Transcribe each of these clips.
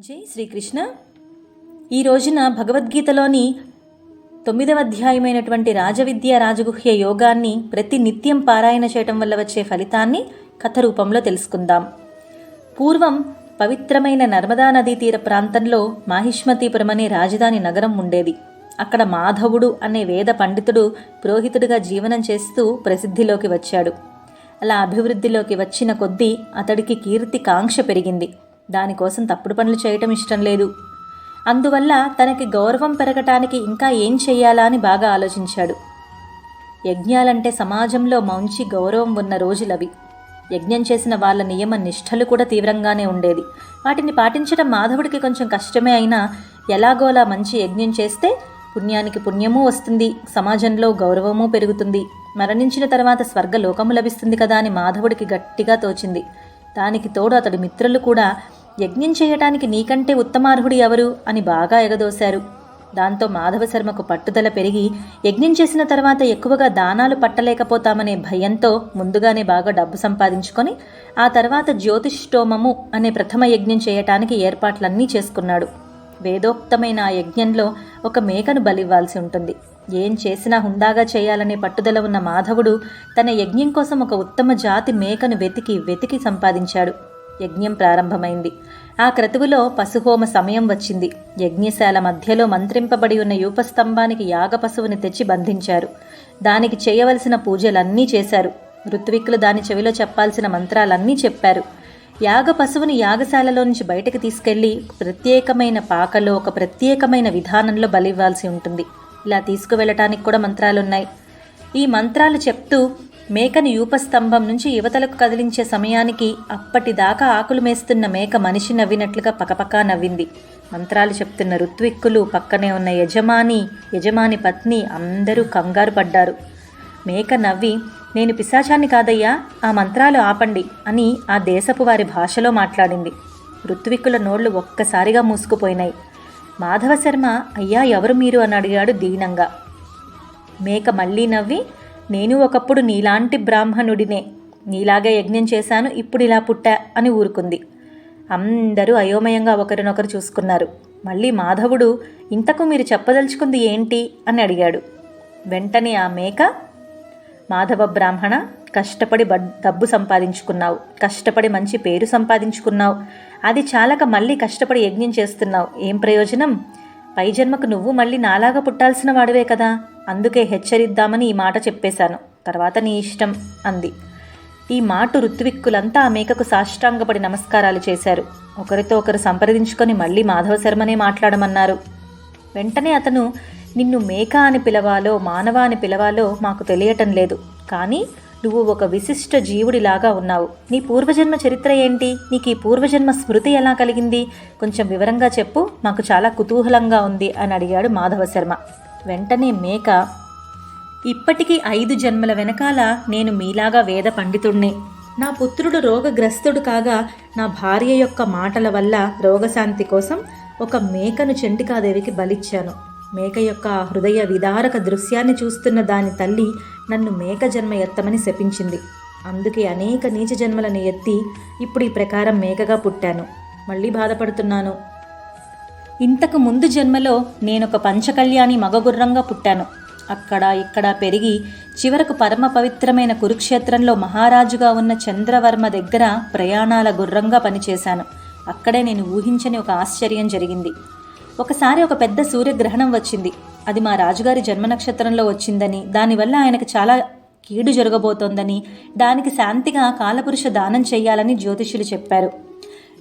జై శ్రీకృష్ణ. ఈ రోజున భగవద్గీతలోని తొమ్మిదవ అధ్యాయమైనటువంటి రాజవిద్య రాజగుహ్య యోగాన్ని ప్రతి నిత్యం పారాయణ చేయటం వల్ల వచ్చే ఫలితాన్ని కథ రూపంలో తెలుసుకుందాం. పూర్వం పవిత్రమైన నర్మదా నదీ తీర ప్రాంతంలో మాహిష్మతీపురం అనే రాజధాని నగరం ఉండేది. అక్కడ మాధవుడు అనే వేద పండితుడు పురోహితుడిగా జీవనం చేస్తూ ప్రసిద్ధిలోకి వచ్చాడు. అలా అభివృద్ధిలోకి వచ్చిన కొద్దీ అతడికి కీర్తి కాంక్ష పెరిగింది. దానికోసం తప్పుడు పనులు చేయటం ఇష్టం లేదు. అందువల్ల తనకి గౌరవం పెరగటానికి ఇంకా ఏం చెయ్యాలా అని బాగా ఆలోచించాడు. యజ్ఞాలంటే సమాజంలో మంచి గౌరవం ఉన్న రోజులవి. యజ్ఞం చేసిన వాళ్ళ నియమ నిష్ఠలు కూడా తీవ్రంగానే ఉండేది. వాటిని పాటించడం మాధవుడికి కొంచెం కష్టమే అయినా ఎలాగోలా మంచి యజ్ఞం చేస్తే పుణ్యానికి పుణ్యమూ వస్తుంది సమాజంలో గౌరవమూ పెరుగుతుంది. మరణించిన తర్వాత స్వర్గలోకము లభిస్తుంది కదా అని మాధవుడికి గట్టిగా తోచింది. దానికి తోడు అతడి మిత్రులు కూడా యజ్ఞం చేయటానికి నీకంటే ఉత్తమార్హుడు ఎవరు? అని బాగా ఎగదోశారు. దాంతో మాధవశర్మకు పట్టుదల పెరిగి యజ్ఞం చేసిన తర్వాత ఎక్కువగా దానాలు పట్టలేకపోతామనే భయంతో ముందుగానే బాగా డబ్బు సంపాదించుకొని ఆ తర్వాత జ్యోతిష్ఠోమము అనే ప్రథమ యజ్ఞం చేయటానికి ఏర్పాట్లన్నీ చేసుకున్నాడు. వేదోక్తమైన ఆ యజ్ఞంలో ఒక మేకను బలివ్వాల్సి ఉంటుంది. ఏం చేసినా హుందాగా చేయాలనే పట్టుదల ఉన్న మాధవుడు తన యజ్ఞం కోసం ఒక ఉత్తమ జాతి మేకను వెతికి వెతికి సంపాదించాడు. యజ్ఞం ప్రారంభమైంది. ఆ క్రతువులో పశుహోమ సమయం వచ్చింది. యజ్ఞశాల మధ్యలో మంత్రింపబడి ఉన్న యూపస్తంభానికి యాగ పశువుని తెచ్చి బంధించారు. దానికి చేయవలసిన పూజలన్నీ చేశారు. ఋత్విక్కులు దాని చెవిలో చెప్పాల్సిన మంత్రాలన్నీ చెప్పారు. యాగ పశువుని యాగశాలలో నుంచి బయటకు తీసుకెళ్ళి ప్రత్యేకమైన పాకలో ఒక ప్రత్యేకమైన విధానంలో బలివ్వాల్సి ఉంటుంది. ఇలా తీసుకువెళ్ళటానికి కూడా మంత్రాలున్నాయి. ఈ మంత్రాలు చెప్తూ మేకని యూపస్తంభం నుంచి యువతలకు కదిలించే సమయానికి అప్పటిదాకా ఆకులు మేస్తున్న మేక మనిషి నవ్వినట్లుగా పకపకా నవ్వింది. మంత్రాలు చెప్తున్న ఋత్విక్కులు పక్కనే ఉన్న యజమాని యజమాని పత్ని అందరూ కంగారు పడ్డారు. మేక నవ్వి నేను పిశాచాన్ని కాదయ్యా ఆ మంత్రాలు ఆపండి అని ఆ దేశపు వారి భాషలో మాట్లాడింది. ఋత్విక్కుల నోళ్ళు ఒక్కసారిగా మూసుకుపోయినాయి. మాధవ శర్మ అయ్యా ఎవరు మీరు? అని అడిగాడు దీనంగా. మేక మళ్ళీ నవ్వి నేను ఒకప్పుడు నీలాంటి బ్రాహ్మణుడినే. నీలాగే యజ్ఞం చేశాను ఇప్పుడు ఇలా పుట్టా అని ఊరుకుంది. అందరూ అయోమయంగా ఒకరినొకరు చూసుకున్నారు. మళ్ళీ మాధవుడు ఇంతకు మీరు చెప్పదలుచుకుంది ఏంటి? అని అడిగాడు. వెంటనే ఆ మేక? మాధవ బ్రాహ్మణ కష్టపడి బడ్ డబ్బు సంపాదించుకున్నావు. కష్టపడి మంచి పేరు సంపాదించుకున్నావు. అది చాలక మళ్ళీ కష్టపడి యజ్ఞం చేస్తున్నావు. ఏం ప్రయోజనం? పై జన్మకు నువ్వు మళ్ళీ నాలాగా పుట్టాల్సిన వాడివే కదా. అందుకే హెచ్చరిద్దామని ఈ మాట చెప్పేశాను. తర్వాత నీ ఇష్టం అంది. ఈ మాట ఋత్విక్కులంతా ఆ మేకకు సాష్టాంగపడి నమస్కారాలు చేశారు. ఒకరితో ఒకరు సంప్రదించుకొని మళ్ళీ మాధవ శర్మనే మాట్లాడమన్నారు. వెంటనే అతను నిన్ను మేక అని పిలవాలో మానవ అని పిలవాలో మాకు తెలియటం లేదు. కానీ నువ్వు ఒక విశిష్ట జీవుడిలాగా ఉన్నావు. నీ పూర్వజన్మ చరిత్ర ఏంటి? నీకు ఈ పూర్వజన్మ స్మృతి ఎలా కలిగింది? కొంచెం వివరంగా చెప్పు. మాకు చాలా కుతూహలంగా ఉంది అని అడిగాడు మాధవ శర్మ. వెంటనే మేక ఇప్పటికీ ఐదు జన్మల వెనకాల నేను మీలాగా వేద పండితుణ్ణి. నా పుత్రుడు రోగగ్రస్తుడు కాగా నా భార్య యొక్క మాటల వల్ల రోగశాంతి కోసం ఒక మేకను చెంటికాదేవికి బలిచ్చాను. మేక యొక్క హృదయ విదారక దృశ్యాన్ని చూస్తున్న దాని తల్లి నన్ను మేక జన్మ ఎత్తమని శపించింది. అందుకే అనేక నీచ జన్మలను ఎత్తి ఇప్పుడు ఈ ప్రకారం మేకగా పుట్టాను. మళ్ళీ బాధపడుతున్నాను. ఇంతకు ముందు జన్మలో నేనొక పంచకళ్యాణి మగగుర్రంగా పుట్టాను. అక్కడ ఇక్కడ పెరిగి చివరకు పరమ పవిత్రమైన కురుక్షేత్రంలో మహారాజుగా ఉన్న చంద్రవర్మ దగ్గర ప్రయాణాల గుర్రంగా పనిచేశాను. అక్కడే నేను ఊహించని ఒక ఆశ్చర్యం జరిగింది. ఒకసారి ఒక పెద్ద సూర్యగ్రహణం వచ్చింది. అది మా రాజుగారి జన్మ నక్షత్రంలో వచ్చిందని దానివల్ల ఆయనకు చాలా కీడు జరగబోతోందని దానికి శాంతిగా కాలపురుష దానం చేయాలని జ్యోతిష్యులు చెప్పారు.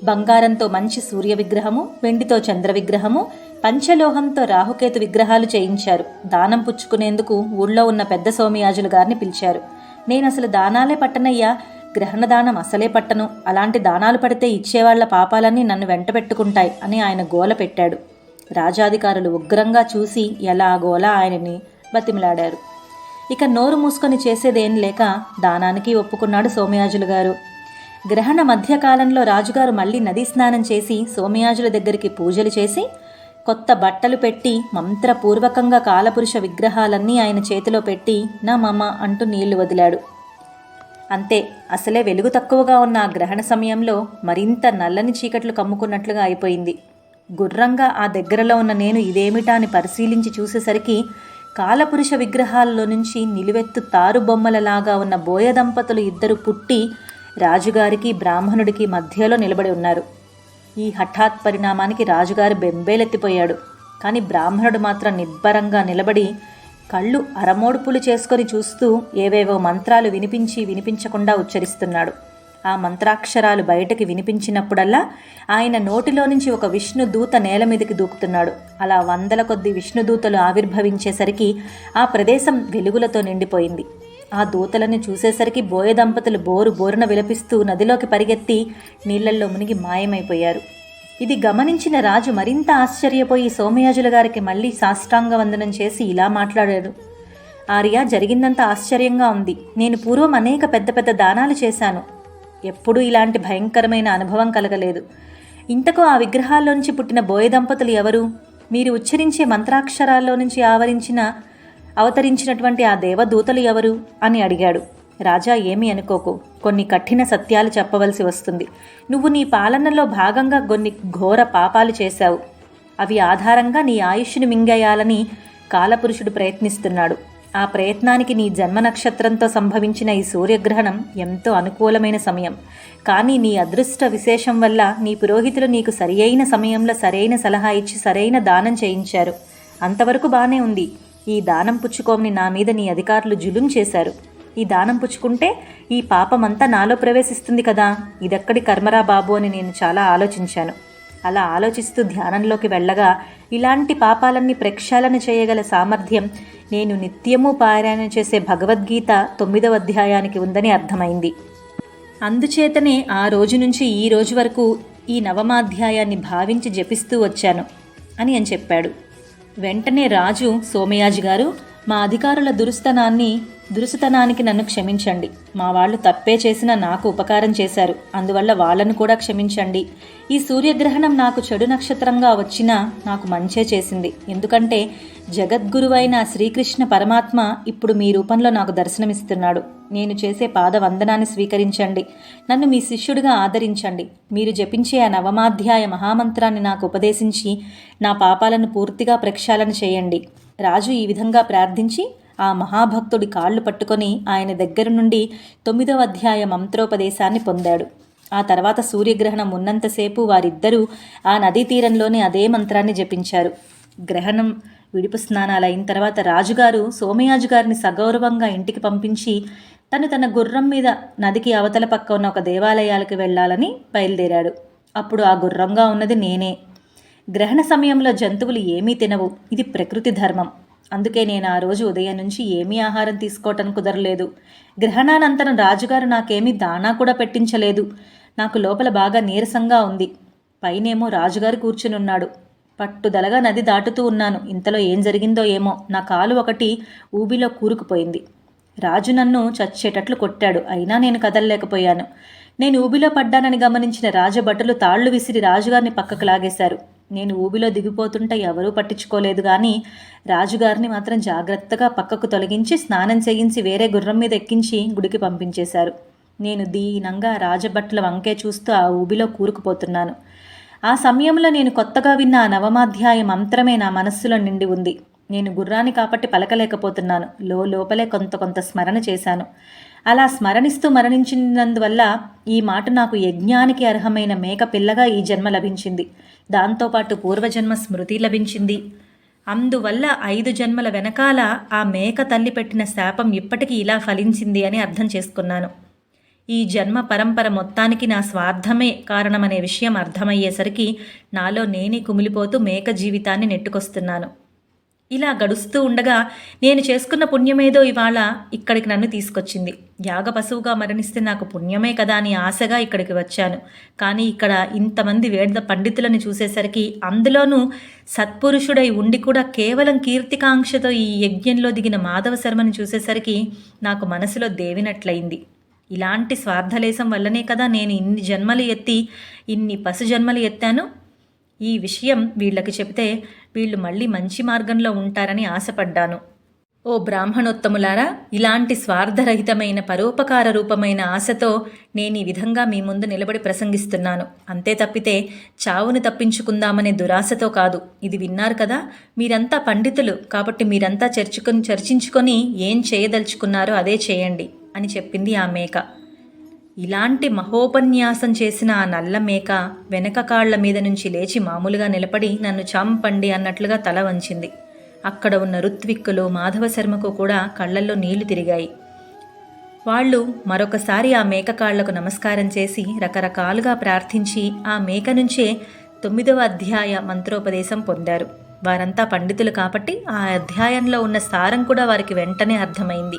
బంగారంతో మంచి సూర్య విగ్రహము వెండితో చంద్ర విగ్రహము పంచలోహంతో రాహుకేతు విగ్రహాలు చేయించారు. దానం పుచ్చుకునేందుకు ఊళ్ళో ఉన్న పెద్ద సోమయాజులు గారిని పిలిచారు. నేను అసలు దానాలే పట్టనయ్యా. గ్రహణ దానం అసలే పట్టను. అలాంటి దానాలు పడితే ఇచ్చేవాళ్ళ పాపాలన్నీ నన్ను వెంట పెట్టుకుంటాయి అని ఆయన గోల పెట్టాడు. రాజాధికారులు ఉగ్రంగా చూసి ఎలాగోలా ఆయనని బతిమిలాడారు. ఇక నోరు మూసుకొని చేసేదేం లేక దానానికి ఒప్పుకున్నాడు సోమయాజులు గారు. గ్రహణ మధ్యకాలంలో రాజుగారు మళ్ళీ నదీ స్నానం చేసి సోమయాజుల దగ్గరికి పూజలు చేసి కొత్త బట్టలు పెట్టి మంత్రపూర్వకంగా కాలపురుష విగ్రహాలన్నీ ఆయన చేతిలో పెట్టి నా మమ అంటూ నీళ్ళు వదిలాడు. అంతే అసలే వెలుగు తక్కువగా ఉన్న ఆ గ్రహణ సమయంలో మరింత నల్లని చీకట్లు కమ్ముకున్నట్లుగా అయిపోయింది. గుర్రంగా ఆ దగ్గరలో ఉన్న నేను ఇదేమిటా అని పరిశీలించి చూసేసరికి కాలపురుష విగ్రహాల్లో నుంచి నిలువెత్తు తారు బొమ్మలలాగా ఉన్న బోయ దంపతులు ఇద్దరు పుట్టి రాజుగారికి బ్రాహ్మణుడికి మధ్యలో నిలబడి ఉన్నారు. ఈ హఠాత్ పరిణామానికి రాజుగారు బెంబేలెత్తిపోయాడు. కానీ బ్రాహ్మణుడు మాత్రం నిబ్బరంగా నిలబడి కళ్ళు అరమోడుపులు చేసుకొని చూస్తూ ఏవేవో మంత్రాలు వినిపించి వినిపించకుండా ఉచ్చరిస్తున్నాడు. ఆ మంత్రాక్షరాలు బయటకి వినిపించినప్పుడల్లా ఆయన నోటిలో నుంచి ఒక విష్ణుదూత నేల మీదకి దూకుతున్నాడు. అలా వందల కొద్ది విష్ణుదూతలు ఆవిర్భవించేసరికి ఆ ప్రదేశం వెలుగులతో నిండిపోయింది. ఆ దూతలను చూసేసరికి బోయ దంపతులు బోరు బోరున విలపిస్తూ నదిలోకి పరిగెత్తి నీళ్ళల్లో మునిగి మాయమైపోయారు. ఇది గమనించిన రాజు మరింత ఆశ్చర్యపోయి సోమయాజుల గారికి మళ్ళీ సాష్టాంగ వందనం చేసి ఇలా మాట్లాడాడు. ఆర్య జరిగిందంత ఆశ్చర్యంగా ఉంది. నేను పూర్వం అనేక పెద్ద పెద్ద దానాలు చేశాను. ఎప్పుడూ ఇలాంటి భయంకరమైన అనుభవం కలగలేదు. ఇంతకు ఆ విగ్రహాల్లోంచి పుట్టిన బోయ దంపతులు ఎవరు? మీరు ఉచ్చరించే మంత్రాక్షరాల్లో నుంచి ఆవరించిన అవతరించినటువంటి ఆ దేవదూతలు ఎవరు? అని అడిగాడు. రాజా ఏమి అనుకోకు. కొన్ని కఠిన సత్యాలు చెప్పవలసి వస్తుంది. నువ్వు నీ పాలనలో భాగంగా కొన్ని ఘోర పాపాలు చేశావు. అవి ఆధారంగా నీ ఆయుష్ను మింగేయాలని కాలపురుషుడు ప్రయత్నిస్తున్నాడు. ఆ ప్రయత్నానికి నీ జన్మ నక్షత్రంతో సంభవించిన ఈ సూర్యగ్రహణం ఎంతో అనుకూలమైన సమయం. కానీ నీ అదృష్ట విశేషం వల్ల నీ పురోహితులు నీకు సరియైన సమయంలో సరైన సలహా ఇచ్చి సరైన దానం చేయించారు. అంతవరకు బాగానే ఉంది. ఈ దానం పుచ్చుకోమని నా మీద నీ అధికారులు జులుం చేశారు. ఈ దానం పుచ్చుకుంటే ఈ పాపమంతా నాలో ప్రవేశిస్తుంది కదా. ఇదెక్కడి కర్మరా బాబు అని నేను చాలా ఆలోచించాను. అలా ఆలోచిస్తూ ధ్యానంలోకి వెళ్ళగా ఇలాంటి పాపాలన్నీ ప్రక్షాళన చేయగల సామర్థ్యం నేను నిత్యము పారాయణ చేసే భగవద్గీత తొమ్మిదవ అధ్యాయానికి ఉందని అర్థమైంది. అందుచేతనే ఆ రోజు నుంచి ఈ రోజు వరకు ఈ నవమాధ్యాయాన్ని భావించి జపిస్తూ వచ్చాను అని అని చెప్పాడు. వెంటనే రాజు సోమయాజి గారు మా అధికారుల దురుస్తనాన్ని దురుసుతనానికి నన్ను క్షమించండి. మా వాళ్ళు తప్పే చేసిన నాకు ఉపకారం చేశారు. అందువల్ల వాళ్ళను కూడా క్షమించండి. ఈ సూర్యగ్రహణం నాకు చెడు నక్షత్రంగా వచ్చినా నాకు మంచే చేసింది. ఎందుకంటే జగద్గురువైన శ్రీకృష్ణ పరమాత్మ ఇప్పుడు మీ రూపంలో నాకు దర్శనమిస్తున్నాడు. నేను చేసే పాద వందనాన్ని స్వీకరించండి. నన్ను మీ శిష్యుడిగా ఆదరించండి. మీరు జపించే ఆ నవమాధ్యాయ మహామంత్రాన్ని నాకు ఉపదేశించి నా పాపాలను పూర్తిగా ప్రక్షాళన చేయండి. రాజు ఈ విధంగా ప్రార్థించి ఆ మహాభక్తుడి కాళ్ళు పట్టుకొని ఆయన దగ్గర నుండి తొమ్మిదవ అధ్యాయ మంత్రోపదేశాన్ని పొందాడు. ఆ తర్వాత సూర్యగ్రహణం ఉన్నంతసేపు వారిద్దరూ ఆ నదీ తీరంలోనే అదే మంత్రాన్ని జపించారు. గ్రహణం విడుపు స్నానాలు అయిన తర్వాత రాజుగారు సోమయాజు గారిని సగౌరవంగా ఇంటికి పంపించి తను తన గుర్రం మీద నదికి అవతల పక్క ఉన్న ఒక దేవాలయాలకు వెళ్ళాలని బయలుదేరాడు. అప్పుడు ఆ గుర్రంగా ఉన్నది నేనే. గ్రహణ సమయంలో జంతువులు ఏమీ తినవు. ఇది ప్రకృతి ధర్మం. అందుకే నేను ఆ రోజు ఉదయం నుంచి ఏమీ ఆహారం తీసుకోవటం కుదరలేదు. గ్రహణానంతరం రాజుగారు నాకేమీ దానా కూడా పెట్టించలేదు. నాకు లోపల బాగా నీరసంగా ఉంది. పైనేమో రాజుగారు కూర్చునున్నాడు. పట్టుదలగా నది దాటుతూ ఉన్నాను. ఇంతలో ఏం జరిగిందో ఏమో. నా కాలు ఒకటి ఊబిలో కూరుకుపోయింది. రాజు నన్ను చచ్చేటట్లు కొట్టాడు. అయినా నేను కదలలేకపోయాను. నేను ఊబిలో పడ్డానని గమనించిన రాజభటులు తాళ్ళు విసిరి రాజుగారిని పక్కకు లాగేశారు. నేను ఊబిలో దిగిపోతుంటే ఎవరూ పట్టించుకోలేదు కానీ రాజుగారిని మాత్రం జాగ్రత్తగా పక్కకు తొలగించి స్నానం చేయించి వేరే గుర్రం మీద ఎక్కించి గుడికి పంపించేశారు. నేను దీనంగా రాజభట్ల వంకే చూస్తూ ఆ ఊబిలో కూరుకుపోతున్నాను. ఆ సమయంలో నేను కొత్తగా విన్న ఆ నవమాధ్యాయ మంత్రమే నా మనస్సులో నిండి ఉంది. నేను గుర్రాన్ని కాబట్టి పలకలేకపోతున్నాను. లో లోపలే కొంత కొంత స్మరణ చేశాను. అలా స్మరణిస్తూ మరణించినందువల్ల ఈ మాట నాకు యజ్ఞానికి అర్హమైన మేక పిల్లగా ఈ జన్మ లభించింది. దాంతోపాటు పూర్వజన్మ స్మృతి లభించింది. అందువల్ల ఐదు జన్మల వెనకాల ఆ మేక తల్లి పెట్టిన శాపం ఇప్పటికీ ఇలా ఫలించింది అని అర్థం చేసుకున్నాను. ఈ జన్మ పరంపర మొత్తానికి నా స్వార్థమే కారణమనే విషయం అర్థమయ్యేసరికి నాలో నేనే కుమిలిపోతూ మేక జీవితాన్ని నెట్టుకొస్తున్నాను. ఇలా గడుస్తూ ఉండగా నేను చేసుకున్న పుణ్యమేదో ఇవాళ ఇక్కడికి నన్ను తీసుకొచ్చింది. యాగ పశువుగా మరణిస్తే నాకు పుణ్యమే కదా అని ఆశగా ఇక్కడికి వచ్చాను. కానీ ఇక్కడ ఇంతమంది వేద పండితులను చూసేసరికి అందులోనూ సత్పురుషుడై ఉండి కూడా కేవలం కీర్తికాంక్షతో ఈ యజ్ఞంలో దిగిన మాధవ శర్మను చూసేసరికి నాకు మనసులో దేవినట్లయింది. ఇలాంటి స్వార్థలేశం వల్లనే కదా నేను ఇన్ని జన్మలు ఎత్తి ఇన్ని పశు జన్మలు ఎత్తాను? ఈ విషయం వీళ్ళకి చెబితే వీళ్ళు మళ్ళీ మంచి మార్గంలో ఉంటారని ఆశపడ్డాను. ఓ బ్రాహ్మణోత్తములారా ఇలాంటి స్వార్థరహితమైన పరోపకార రూపమైన ఆశతో నేను ఈ విధంగా మీ ముందు నిలబడి ప్రసంగిస్తున్నాను. అంతే తప్పితే చావును తప్పించుకుందామనే దురాశతో కాదు. ఇది విన్నారు కదా మీరంతా పండితులు కాబట్టి మీరంతా చర్చుకొని చర్చించుకొని ఏం చేయదలుచుకున్నారో అదే చేయండి. అని చెప్పింది ఆ మేక. ఇలాంటి మహోపన్యాసం చేసిన ఆ నల్ల మేక వెనక కాళ్ళ మీద నుంచి లేచి మామూలుగా నిలబడి నన్ను చంపండి అన్నట్లుగా తల వంచింది. అక్కడ ఉన్న ఋత్విక్కులు మాధవశర్మకు కూడా కళ్ళల్లో నీళ్ళు తిరిగాయి. వాళ్ళు మరొకసారి ఆ మేక కాళ్ళకు నమస్కారం చేసి రకరకాలుగా ప్రార్థించి ఆ మేక నుంచే తొమ్మిదవ అధ్యాయ మంత్రోపదేశం పొందారు. వారంతా పండితులు కాబట్టి ఆ అధ్యాయంలో ఉన్న సారం కూడా వారికి వెంటనే అర్థమైంది.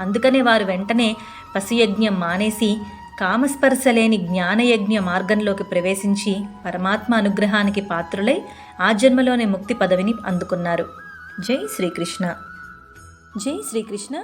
అందుకనే వారు వెంటనే పశుయజ్ఞం మానేసి కామస్పర్శ లేని జ్ఞానయజ్ఞ మార్గంలోకి ప్రవేశించి పరమాత్మ అనుగ్రహానికి పాత్రులై ఆ జన్మలోనే ముక్తి పదవిని అందుకున్నారు. జై శ్రీకృష్ణ. జై శ్రీకృష్ణ.